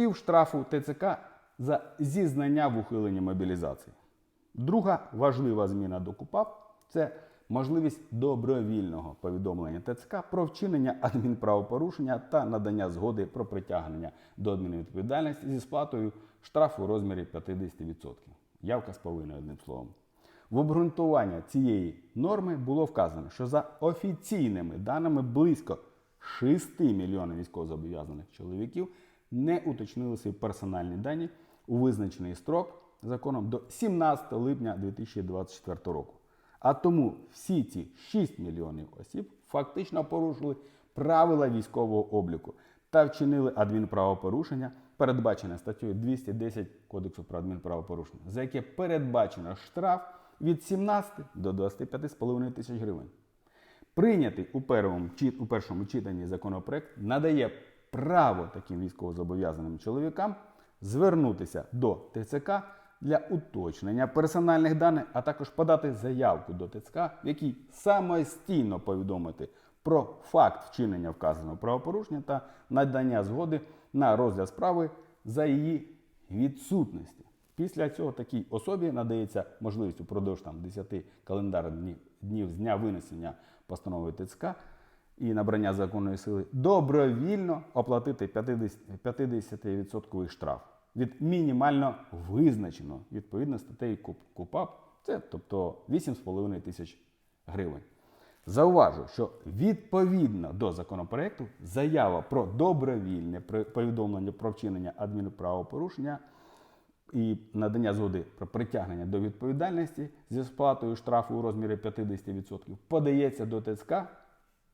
пів штрафу ТЦК за зізнання в ухиленні мобілізації. Друга важлива зміна до КУПАП це можливість добровільного повідомлення ТЦК про вчинення адмінправопорушення та надання згоди про притягнення до адмінвідповідальності зі сплатою штрафу у розмірі 50%. Явка з повинною одним словом. В обґрунтування цієї норми було вказано, що за офіційними даними близько 6 мільйонів військовозобов'язаних чоловіків не уточнили свої персональні дані у визначений строк законом до 17 липня 2024 року. А тому всі ці 6 мільйонів осіб фактично порушили правила військового обліку та вчинили адмінправопорушення, передбачене статтею 210 Кодексу про адмінправопорушення, за яке передбачено штраф від 17 до 25,5 тисяч гривень. Прийнятий у першому читанні законопроект надає право таким військовозобов'язаним чоловікам звернутися до ТЦК для уточнення персональних даних, а також подати заявку до ТЦК, в якій самостійно повідомити про факт вчинення вказаного правопорушення та надання згоди на розгляд справи за її відсутності. Після цього такій особі надається можливість упродовж там, 10 календарних днів, днів з дня винесення постанови ТЦК і набрання законної сили добровільно оплатити 50 50% штраф від мінімально визначеного відповідно статтею КУП- КУПАП, це тобто 8,5 тисяч гривень. Зауважу, що відповідно до законопроекту заява про добровільне повідомлення про вчинення адмінправопорушення і надання згоди про притягнення до відповідальності зі сплатою штрафу у розмірі 50% подається до ТЦК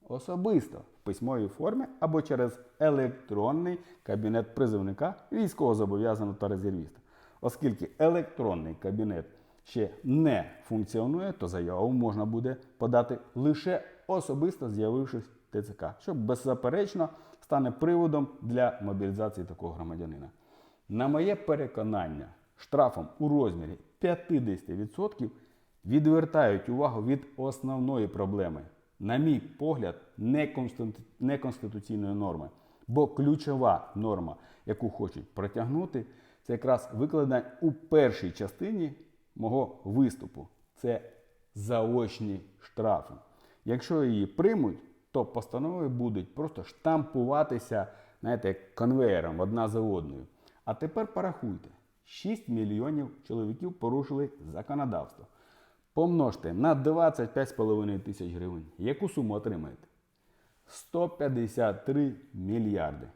особисто в письмовій формі або через електронний кабінет призовника військовозобов'язаного та резервіста. Оскільки електронний кабінет ще не функціонує, то заяву можна буде подати лише особисто з'явившись в ТЦК, що беззаперечно стане приводом для мобілізації такого громадянина. На моє переконання, штрафом у розмірі 50% відвертають увагу від основної проблеми, на мій погляд, неконституційної норми. Бо ключова норма, яку хочуть протягнути, це якраз викладена у першій частині мого виступу. Це заочні штрафи. Якщо її приймуть, то постанови будуть просто штампуватися, знаєте, конвеєром одна за одною. А тепер порахуйте: 6 мільйонів чоловіків порушили законодавство. Помножте на 25,5 тисяч гривень. Яку суму отримаєте? 153 мільярди.